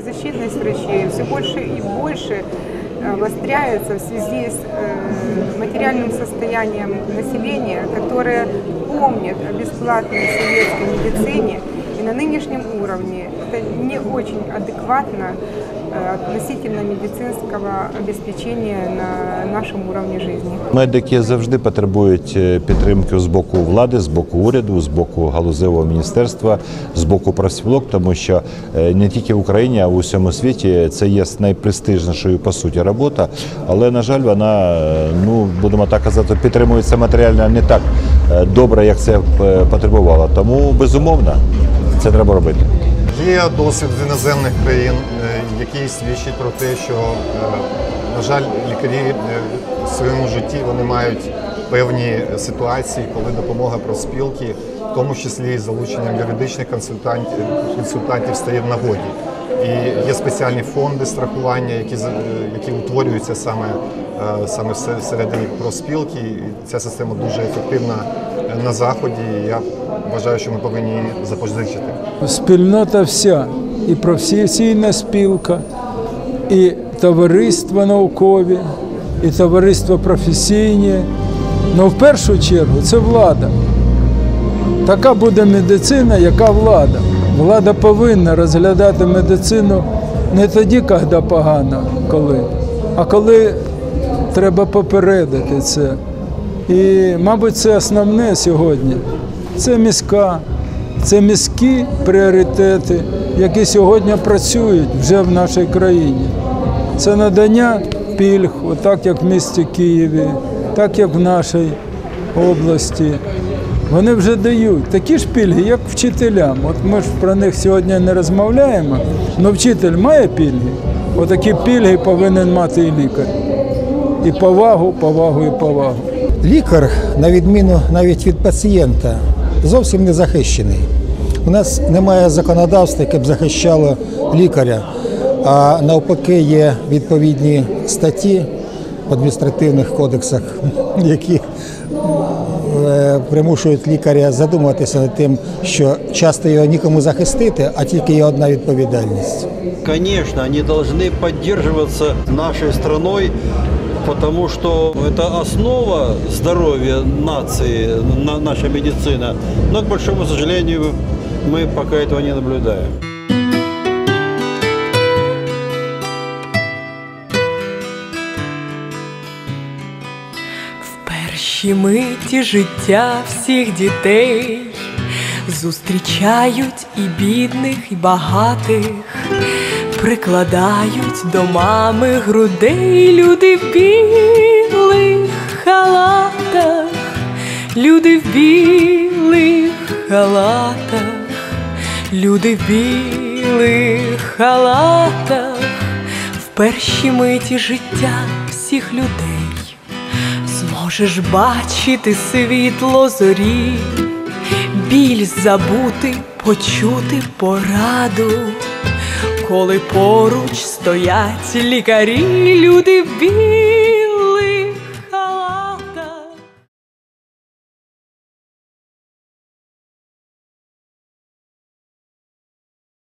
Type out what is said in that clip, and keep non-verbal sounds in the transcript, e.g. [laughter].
беззащитность врачей. Все больше и больше э, обостряется в связи с э, материальным состоянием населения, которое помнит о бесплатной советской медицине и на нынешнем уровне это не очень адекватно э, относительно медицинского обеспечения на нашем уровне жизни. Медики завжди потребують е, підтримки з боку влади, з боку уряду, з боку галузевого міністерства, з боку профспілок, тому що е, не тільки в Україні, а в усьому світі це є найпрестижнішою по суті робота. Але на жаль, вона е, ну будемо так казати, підтримується матеріально не так е, добре, як це е, потребувало. Тому безумовно це треба робити. Є досвід з іноземних країн, е, який свідчить про те, що, е, на жаль, лікарі е, в своєму житті вони мають певні ситуації, коли допомога профспілки, в тому числі і залученням юридичних консультантів, консультантів стає в нагоді. І є спеціальні фонди страхування, які, е, які утворюються саме, е, саме всередині профспілки. І ця система дуже ефективна е, на заході. І я вважаю, що ми повинні її запозичити. спільнота вся, і професійна спілка, і товариства наукові, і товариства професійні. Ну, в першу чергу, це влада. Така буде медицина, яка влада. Влада повинна розглядати медицину не тоді, коли погано, коли, а коли треба попередити це. І, мабуть, це основне сьогодні. Це міська, це міські пріоритети, які сьогодні працюють вже в нашій країні. Це надання пільг, отак як в місті Києві, так як в нашій області. Вони вже дають такі ж пільги, як вчителям. От ми ж про них сьогодні не розмовляємо, але вчитель має пільги. Отакі пільги повинен мати і лікар. І повагу, повагу і повагу. Лікар, на відміну навіть від пацієнта, зовсім не захищений. У нас немає законодавства, яке б захищало лікаря, а навпаки, є відповідні статті адміністративних кодексах, [laughs] які е, примушують лікаря задумуватися над тим, що часто його нікому захистити, а тільки є одна відповідальність. Конечно, они должны поддерживаться нашей страной, потому что это основа здоровья нации, на- наша медицина. Но, к большому сожалению, мы пока этого не наблюдаем. В миті життя всіх дітей зустрічають і бідних, і багатих, прикладають до мами грудей люди в білих халатах, люди в білих халатах, люди в білих халатах, в перші миті життя всіх людей зможеш бачити світло зорі, біль забути, почути пораду, коли поруч стоять лікарі, люди в білих